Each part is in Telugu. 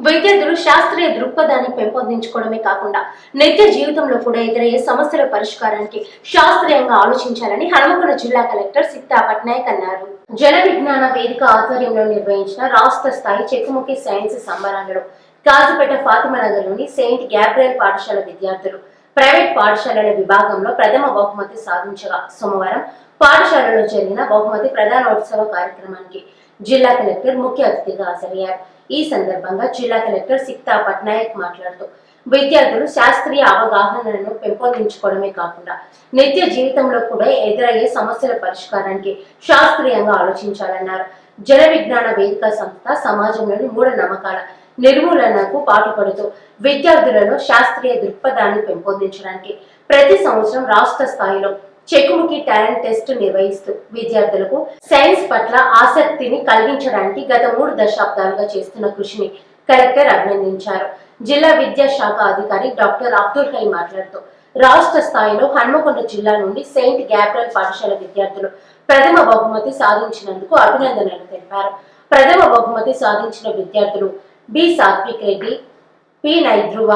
విద్యార్థులు శాస్త్రీయ దృక్పథాన్ని పెంపొందించుకోవడమే కాకుండా నిత్య జీవితంలో కూడా ఎదురయ్యే సమస్యల పరిష్కారానికి శాస్త్రీయంగా ఆలోచించాలని హనుమకొండ జిల్లా కలెక్టర్ సిక్తా పట్నాయక్ అన్నారు. జన విజ్ఞాన వేదిక ఆధ్వర్యంలో నిర్వహించిన రాష్ట్ర స్థాయి చెక్కుముఖి సైన్స్ సంబరాలలో కాజుపేట ఫాతిమానగర్లోని సెయింట్ గ్యాబ్రియల్ పాఠశాల విద్యార్థులు ప్రైవేట్ పాఠశాలల విభాగంలో ప్రథమ బహుమతి సాధించగా సోమవారం పాఠశాలలో జరిగిన బహుమతి ప్రధానోత్సవ కార్యక్రమానికి జిల్లా కలెక్టర్ ముఖ్య అతిథిగా హాజరయ్యారు. ఈ సందర్భంగా జిల్లా కలెక్టర్ సిక్తా పట్నాయక్ మాట్లాడుతూ విద్యార్థులు శాస్త్రీయ అవగాహనలను పెంపొందించుకోవడమే కాకుండా నిత్య జీవితంలో కూడా ఎదురయ్యే సమస్యల పరిష్కారానికి శాస్త్రీయంగా ఆలోచించాలన్నారు. జన విజ్ఞాన వేదిక సంస్థ సమాజంలోని మూఢ నమ్మకాల నిర్మూలనకు పాటుపడుతూ విద్యార్థులలో శాస్త్రీయ దృక్పథాన్ని పెంపొందించడానికి ప్రతి సంవత్సరం రాష్ట్ర స్థాయిలో చెక్కుముకి టాలెంట్ టెస్ట్ నిర్వహిస్తూ విద్యార్థులకు సైన్స్ పట్ల ఆసక్తిని కలిగించడానికి గత మూడు దశాబ్దాలుగా చేస్తున్న కృషిని కలెక్టర్ అభినందించారు. జిల్లా విద్యాశాఖ అధికారి డాక్టర్ అబ్దుల్ హై మాట్లాడుతూ రాష్ట్ర స్థాయిలో హన్మకొండ జిల్లా నుండి సెయింట్ గ్యాబ్రియల్ పాఠశాల విద్యార్థులు ప్రథమ బహుమతి సాధించినందుకు అభినందనలు తెలిపారు. ప్రథమ బహుమతి సాధించిన విద్యార్థులు B Sathvik Reddy P Naidhruva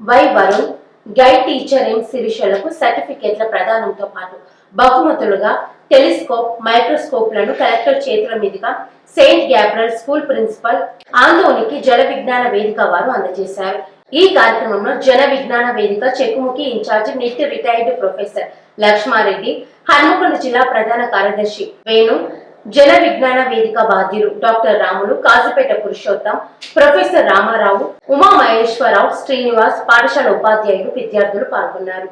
Y Varun guide teacher M శిరీషలకు సర్టిఫికేట్ల ప్రదానంతో పాటు బహుమతులుగా టెలిస్కోప్ మైక్రోస్కోప్లను కలెక్టర్ చేతుల మీదుగా సెయింట్ గ్యాబ్రల్ స్కూల్ ప్రిన్సిపల్ ఆందోనికి జల విజ్ఞాన వేదిక వారు అందజేశారు. ఈ కార్యక్రమంలో Jana Vignana Vedika Chekkumukhi incharge NIT retired professor Lakshmareddy Hanmakonda జిల్లా ప్రధాన కార్యదర్శి వేణు జన విజ్ఞాన వేదిక బాధ్యులు డాక్టర్ రాములు కాజుపేట పురుషోత్తం ప్రొఫెసర్ రామారావు ఉమా మహేశ్వరరావు శ్రీనివాస్ పాఠశాల ఉపాధ్యాయులు విద్యార్థులు పాల్గొన్నారు.